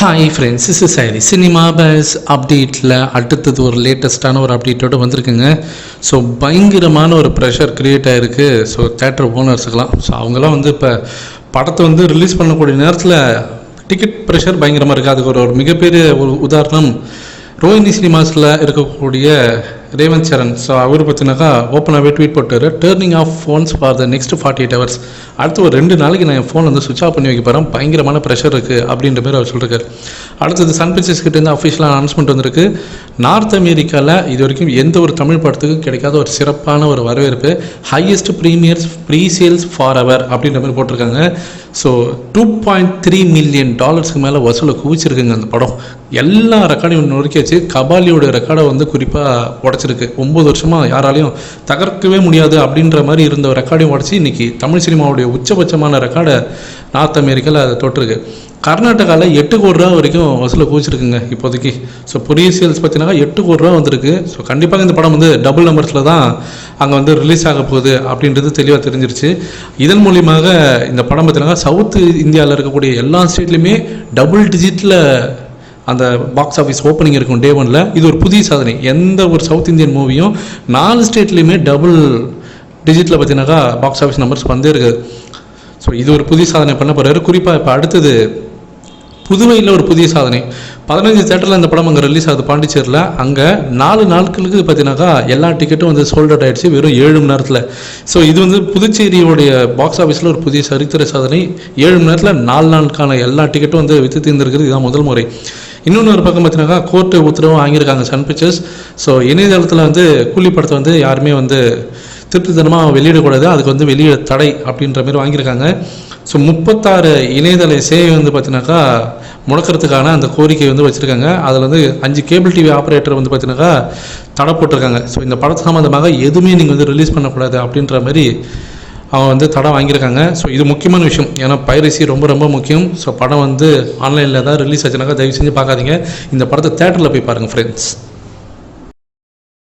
Hi friends is சாரி cinema base அப்டேட்டில் அடுத்தது ஒரு லேட்டஸ்ட்டான ஒரு அப்டேட்டோட வந்திருக்குங்க. ஸோ பயங்கரமான ஒரு ப்ரெஷர் க்ரியேட் ஆகிருக்கு ஸோ தேட்டர் ஓனர்ஸுக்கெலாம் ஸோ அவங்கெல்லாம் வந்து இப்போ படத்தை வந்து ரிலீஸ் பண்ணக்கூடிய நேரத்தில் டிக்கெட் ப்ரெஷர் பயங்கரமாக இருக்குது அதுக்கு ஒரு ஒரு மிகப்பெரிய ஒரு உதாரணம் ரோஹிணி சினிமாஸில் இருக்கக்கூடிய ரேவந்த் சரண் ஸோ அவர் பார்த்தினாக்கா ஓப்பனாகவே ட்வீட் போட்டார். Turning off phones for the next forty eight hours அடுத்து ஒரு ரெண்டு நாளைக்கு நான் என் ஃபோன் வந்து சுவிச் ஆஃப் பண்ணி வைக்க போகிறேன் பயங்கரமான ப்ரெஷர் இருக்குது அப்படின்ற மாதிரி அவர் சொல்லியிருக்காரு அடுத்தது சன் பிக்சர்ஸ் கிட்டேருந்து அஃபிஷியலாக அனௌன்ஸ்மெண்ட் வந்திருக்கு. நார்த் அமெரிக்காவில் இது வரைக்கும் எந்த ஒரு தமிழ் படத்துக்கும் கிடைக்காத ஒரு சிறப்பான ஒரு வரவேற்பு. Highest premieres pre sales for our அப்படின்ற மாதிரி போட்டிருக்காங்க. So two point three million டாலர்ஸ்க்கு மேலே வசூலை குவிச்சிருக்குங்க அந்த படம். எல்லா ரெக்கார்டையும் நொறுக்கியாச்சு கபாலியோட ரெக்கார்டை வந்து குறிப்பாக உடச்சிருக்கு. ஒம்பது வருஷமாக யாராலையும் தகர்க்கவே முடியாது அப்படின்ற மாதிரி இருந்த ரெக்கார்டையும் உடச்சி இன்றைக்கி தமிழ் சினிமாவுடைய உச்சபட்சமான ரெக்கார்டை நார்த் அமெரிக்காவில் அதை தொட்டிருக்கு. கர்நாடகாவில் எட்டு கோடி ரூபா வரைக்கும் வசூலில் குவிச்சிருக்குங்க இப்போதைக்கு. ஸோ புரிய சேல்ஸ் பார்த்தீங்கன்னா எட்டு கோடி ரூபா வந்திருக்கு. ஸோ கண்டிப்பாக இந்த படம் வந்து டபுள் நம்பர்ஸில் தான் அங்கே வந்து ரிலீஸ் ஆக போகுது அப்படின்றது தெளிவாக தெரிஞ்சிருச்சு. இதன் மூலியமாக இந்த படம் பார்த்தீங்கன்னா சவுத் இந்தியாவில் இருக்கக்கூடிய எல்லா ஸ்டேட்லேயுமே டபுள் டிஜிட்டில் அந்த பாக்ஸ் ஆஃபீஸ் ஓப்பனிங் இருக்கும் டே ஒனில் இது ஒரு புதிய சாதனை. எந்த ஒரு சவுத் இந்தியன் மூவியும் நாலு ஸ்டேட்லேயுமே டபுள் டிஜிட்டில் பார்த்தீங்கன்னாக்கா பாக்ஸ் ஆஃபீஸ் நம்பர்ஸ் வந்தே இருக்குது ஸோ இது ஒரு புதிய சாதனை பண்ண போகிறாரு குறிப்பாக இப்போ அடுத்தது புதுவையில் ஒரு புதிய சாதனை. பதினஞ்சு தேட்டரில் இந்த படம் அங்கே ரிலீஸ் ஆகுது. பாண்டிச்சேரியில் அங்கே நாலு நாட்களுக்கு பார்த்தீங்கன்னாக்கா எல்லா டிக்கெட்டும் வந்து சோல்ட் அவுட் ஆகிடுச்சு வெறும் ஏழு மணி நேரத்தில். ஸோ இது வந்து புதுச்சேரியோடைய பாக்ஸ் ஆஃபீஸில் ஒரு புதிய சரித்திர சாதனை. ஏழு மணி நேரத்தில் நாலு நாளுக்கான எல்லா டிக்கெட்டும் வந்து வித்து தீர்ந்திருக்கிறது. இதுதான் முதல் முறை. இன்னொன்று ஒரு பக்கம் பார்த்தீங்கன்னாக்கா கோர்ட்டு உத்தரவும் வாங்கியிருக்காங்க சன் பிக்சர்ஸ் ஸோ இணையதளத்தில் வந்து கூலி படத்தை வந்து யாருமே வந்து திருட்டுத்தனமாக வெளியிடக்கூடாது அதுக்கு வந்து வெளியிட தடை அப்படின்ற மாதிரி வாங்கியிருக்காங்க. ஸோ முப்பத்தாறு இணையதள சேவை வந்து பார்த்தீங்கன்னாக்கா முடக்கிறதுக்கான அந்த கோரிக்கை வந்து வச்சுருக்காங்க. அதில் வந்து அஞ்சு கேபிள் டிவி ஆப்ரேட்டர் வந்து பார்த்தீங்கன்னாக்கா தடை போட்டிருக்காங்க. ஸோ இந்த படத்து சம்மந்தமாக எதுவுமே நீங்கள் வந்து ரிலீஸ் பண்ணக்கூடாது அப்படின்ற மாதிரி அவன் வந்து தடை வாங்கியிருக்காங்க. ஸோ இது முக்கியமான விஷயம். ஏன்னா பைரசி ரொம்ப ரொம்ப முக்கியம். ஸோ படம் வந்து ஆன்லைனில் தான் ரிலீஸ் ஆச்சுனாக்கா தயவு செஞ்சு பார்க்காதீங்க. இந்த படத்தை தேட்டரில் போய் பாருங்கள் ஃப்ரெண்ட்ஸ்